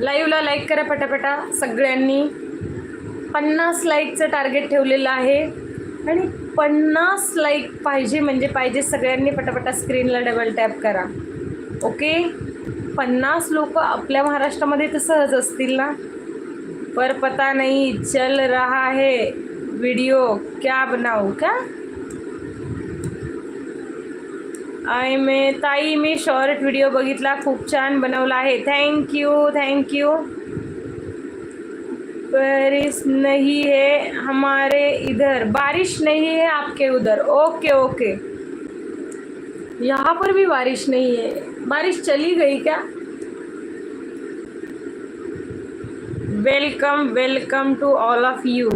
लाईव्हला लाईक करा पटापटा सगळ्यांनी. पन्नास लाईकचं टार्गेट ठेवलेलं आहे. आणि पन्नास लाईक पाहिजे म्हणजे पाहिजे सगळ्यांनी पटापटा स्क्रीनला डबल टॅप करा. ओके पन्नास लोक आपल्या महाराष्ट्रामध्ये तर सहज असतील ना? पर पता नहीं चल रहा है. व्हिडिओ क्या बनाऊ क्या? मे ताई, मी शॉर्ट व्हिडिओ बघितला, खूप छान बनवला आहे. थँक्यू थँक्यू बारिश नहीं है हमारे इधर. बारिश नहीं है आपके उधर. ओके ओके यहाँ पर भी बारिश नहीं है. बारिश चली गई क्या? Welcome welcome to all of you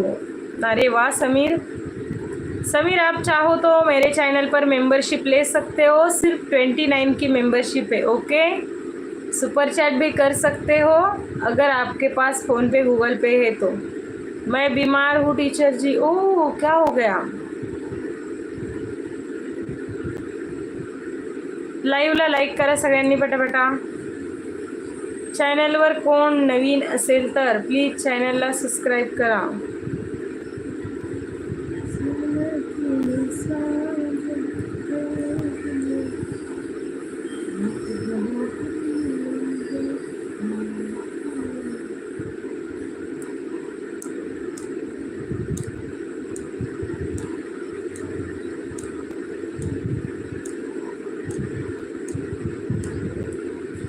अरे वाह, समीर. समीर, आप चाहो तो मेरे चैनल पर मेंबरशिप ले सकते हो। सिर्फ़ ट्वेंटी नाइन की मेंबरशिप है, ओके? सुपर चैट भी कर सकते हो, अगर आपके पास फ़ोन पे गूगल पे है तो। मैं बीमार हूँ, टीचर जी। ओह क्या हो गया? लाईव्हला लाईक करा सगळ्यांनी पटापटा। चॅनलवर कोण नवीन असेल तर प्लीज़ चॅनलला सबस्क्राईब करा।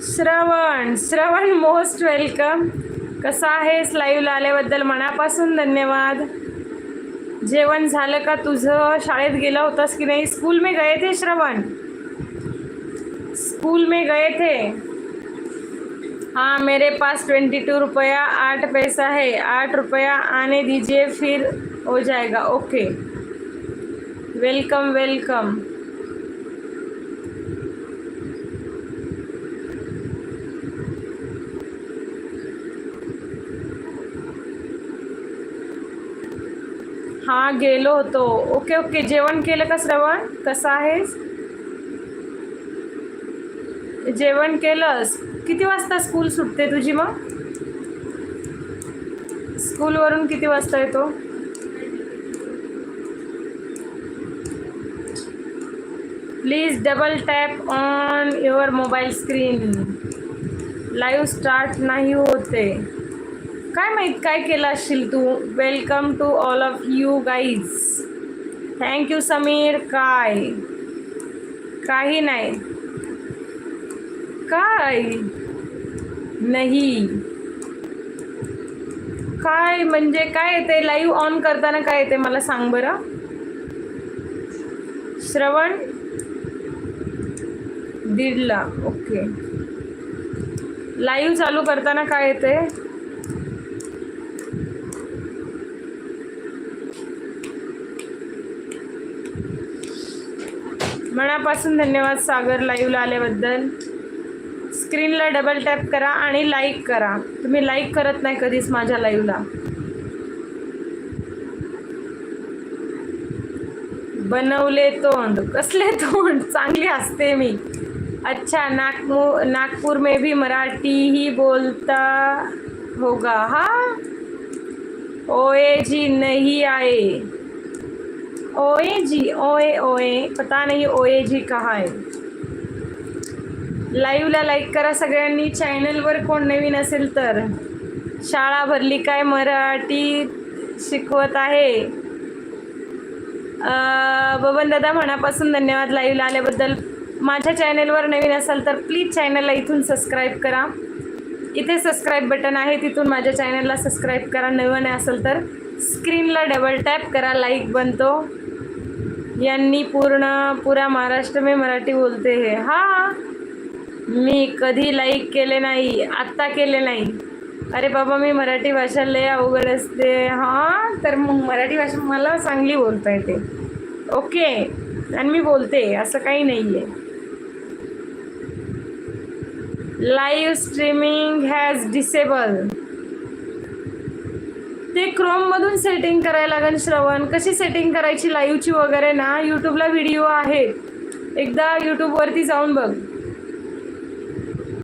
श्रवण श्रवण मोस्ट वेलकम कसा आहेस? लाईव्हला आल्याबद्दल मनापासून धन्यवाद. जेवण झालं का तुझं? शाळेत गेला होतास की नाही? स्कूल में गए थे श्रवण? स्कूल में गए थे? हाँ मेरे पास ट्वेंटी टू रुपया आठ पैसा है। आठ रुपया आने दीजिए फिर हो जाएगा। ओके वेलकम वेलकम हां गेलो होतो. Okay okay. जेवण केलं का श्रवण? कसं आहेस जेवण केलंस. किती वाजता स्कूल सुटते तुझी मग? स्कूलवरून किती वाजता येतो? Please double tap on your mobile screen live start नाही होते. काय माहीत काय केलं असशील तू? Welcome to all of you guys thank you Sameer काय काही नाही. काय नाही. काय म्हणजे काय येते? लाईव्ह ऑन करताना काय येते? मला सांग बरं. श्रवण दीडला ओके लाईव्ह चालू करताना काय येते? मनापासून धन्यवाद सागर लाईव्हला आल्याबद्दल. स्क्रीनला डबल टॅप करा आणि लाईक करा. तुम्ही लाईक करत नाही कधीच माझ्या लाईव्हला. बनवले तोंड. कसले तोंड? चांगली असते मी. अच्छा नागपूर नागपूर में भी मराठी ही बोलता होगा. हा? ओए जी नहीं आए ओए जी ओए ओए पता नाही ओए जी कहा आहे लाईव्हला लाईक करा सगळ्यांनी चॅनलवर कोण नवीन असेल तर. शाळा भरली काय मराठी शिकवत आहे? बबन दादा मनापासून धन्यवाद लाईव्हला आल्याबद्दल. माझ्या चॅनलवर नवीन असाल तर प्लीज चॅनलला इथून सबस्क्राईब करा. इथे सबस्क्राईब बटन आहे तिथून माझ्या चॅनलला सबस्क्राईब करा. नवीन असेल तर स्क्रीनला डबल टॅप करा लाईक बनतो. यांनी पूर्ण पुरा महाराष्ट्र में मराठी बोलते है. हा. मी कधी लाईक केले नाही आत्ता केले नाही. अरे बाबा मी मराठी भाषा लय अवघड असते. हां तर मग मराठी भाषा मला चांगली बोलता येते. ओके. आणि मी बोलते असं काही नाही आहे लाईव्ह स्ट्रीमिंग हॅज डिसेबल ते क्रोममधून सेटिंग करायला लागेल श्रवण. कशी सेटिंग करायची लाईव्हची वगैरे ना यूट्यूबला व्हिडिओ आहेत. एकदा यूट्यूबवरती जाऊन बघ.